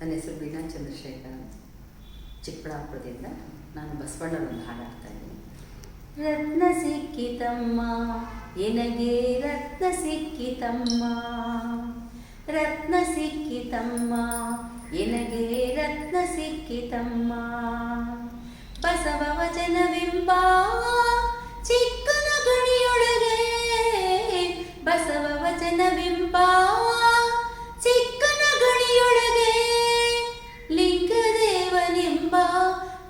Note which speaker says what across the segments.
Speaker 1: ನನ್ನ ಹೆಸರು ವೀಣಾ ಚಂದ್ರಶೇಖರ್ ಅಂತ. ಚಿಕ್ಕಬಳ್ಳಾಪುರದಿಂದ ನಾನು ಬಸವಣ್ಣನೊಂದು ಹಾಡು ಹಾಡ್ತಾ ಇದ್ದೀನಿ. ರತ್ನ ಸಿಕ್ಕಿತಮ್ಮ, ಎನಗೆ ರತ್ನ ಸಿಕ್ಕಿತಮ್ಮ? ರತ್ನ ಸಿಕ್ಕಿತಮ್ಮ, ಎನಗೆ ರತ್ನ ಸಿಕ್ಕಿತಮ್ಮ? ಬಸವ ವಚನವೆಂಬ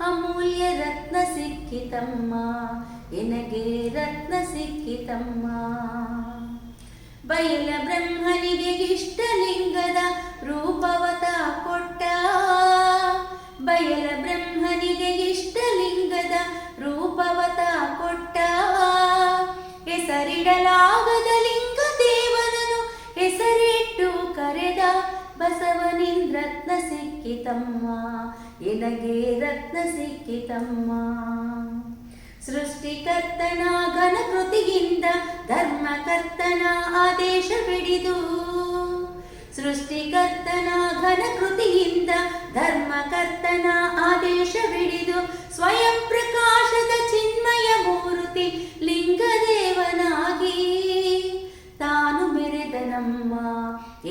Speaker 1: ಅಮೂಲ್ಯ ರತ್ನ ಸಿಕ್ಕಿತಮ್ಮ, ಎನಗೆ ರತ್ನ ಸಿಕ್ಕಿತಮ್ಮ. ಬಯಲ ಬ್ರಹ್ಮನಿಗೆ ಇಷ್ಟಲಿಂಗದ ರೂಪವತ ಕೊಟ್ಟ. ಬಯಲ ಬ್ರಹ್ಮನಿಗೆ ಇಷ್ಟಲಿಂಗದ ರೂಪವತ ಬಸವನಿಂದ ರತ್ನ ಸಿಕ್ಕಿತಮ್ಮ, ಎನಗೆ ರತ್ನ ಸಿಕ್ಕಿತಮ್ಮ. ಸೃಷ್ಟಿಕರ್ತನ ಘನಕೃತಿಯಿಂದ ಧರ್ಮಕರ್ತನ ಆದೇಶ ಬಿಡಿದು, ಸೃಷ್ಟಿಕರ್ತನ ಘನಕೃತಿಯಿಂದ ಧರ್ಮಕರ್ತನ ಆದೇಶ ಬಿಡಿದು, ಸ್ವಯಂ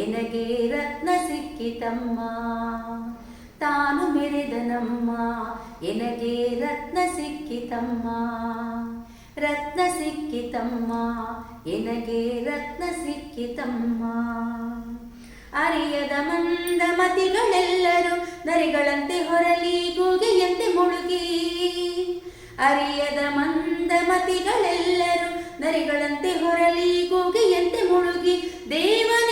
Speaker 1: ಎನಗೆ ರತ್ನ ಸಿಕ್ಕಿತಮ್ಮ, ತಾನು ಮೆರೆದನಮ್ಮ. ಎನಗೆ ರತ್ನ ಸಿಕ್ಕಿತಮ್ಮ ರತ್ನ ಸಿಕ್ಕಿತಮ್ಮ ಎನಗೆ ರತ್ನ ಸಿಕ್ಕಿತಮ್ಮ. ಅರಿಯದ ಮಂದ ಮತಿಗಳೆಲ್ಲರೂ ನರಿಗಳಂತೆ ಹೊರಲಿ, ಗೂಗೆಯಂತೆ ಮುಳುಗಿ. ಅರಿಯದ ಮಂದ ಮತಿಗಳೆಲ್ಲರೂ ನರಿಗಳಂತೆ ಹೊರಲಿ, ಗೂಗೆಯಂತೆ ಮುಳುಗಿ. ದೇವನಿಂದೆಯ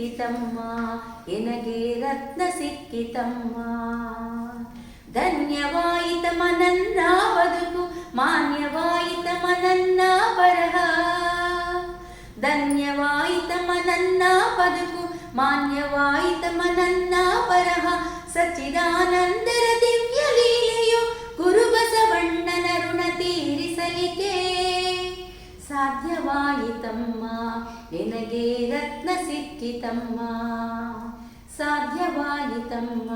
Speaker 1: ಸಿಕ್ಕಿತಮ್ಮ, ಎನಗೆ ರತ್ನ ಸಿಕ್ಕಿತಮ್ಮ. ಧನ್ಯವಾಯಿತ ಮನನ್ನ ಬದುಕು, ಮಾನ್ಯವಾಯಿತ ಮನನ್ನ ಬರಹ. ಧನ್ಯವಾಯಿತ ಮನನ್ನ ಬದುಕು, ಮಾನ್ಯವಾಯಿತ ಮನನ್ನ ಬರಹ. ಸಚ್ಚಿದಾನಂದರ ದಿವ್ಯ ಲೀಲೆಯು ಗುರುಬಸವಣ್ಣನ ಋಣ ತೀರಿಸಲಿಕ್ಕೆ. ಸಾಧ್ಯವಾಯಿತಮ್ಮ ಎನಗೆ ರತ್ನ ಸಿಕ್ಕಿತಮ್ಮ ಸಾಧ್ಯವಾಯಿತಮ್ಮ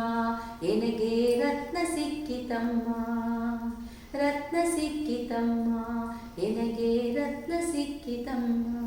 Speaker 1: ಎನಗೆ ರತ್ನ ಸಿಕ್ಕಿತಮ್ಮ ರತ್ನ ಸಿಕ್ಕಿತಮ್ಮ ಎನಗೆ ರತ್ನ ಸಿಕ್ಕಿತಮ್ಮ